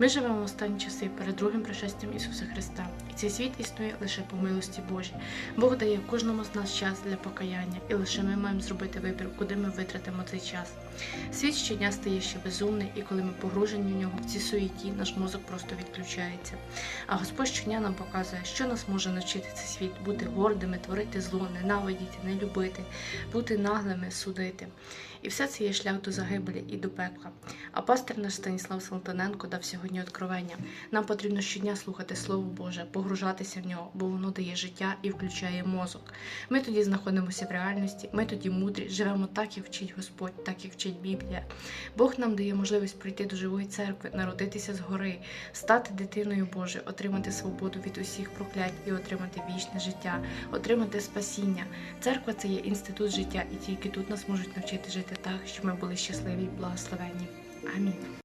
Ми живемо в останні часи перед другим пришестям Ісуса Христа, і цей світ існує лише по милості Божій. Бог дає кожному з нас час для покаяння, і лише ми маємо зробити вибір, куди ми витратимо цей час. Світ щодня стає ще безумний, і коли ми погружені в нього в цій суєті, наш мозок просто відключається. А Господь щодня нам показує, що нас може навчити цей світ бути гордими, творити зло, ненавидіти, не любити, бути наглими, судити. І все це є шлях до загибелі і до пекла. А пастир наш Станіслав Салтаненко дав сьогодні откровення. Нам потрібно щодня слухати Слово Боже, погружатися в нього, бо воно дає життя і включає мозок. Ми тоді знаходимося в реальності, ми тоді мудрі, живемо так, як вчить Господь, так як вчить Біблія. Бог нам дає можливість прийти до живої церкви, народитися згори, стати дитиною Божою, отримати свободу від усіх проклять і отримати вічне життя, отримати спасіння. Церква це є інститут життя, і тільки тут нас можуть навчити жити так, щоб ми були щасливі і благословенні. Амінь.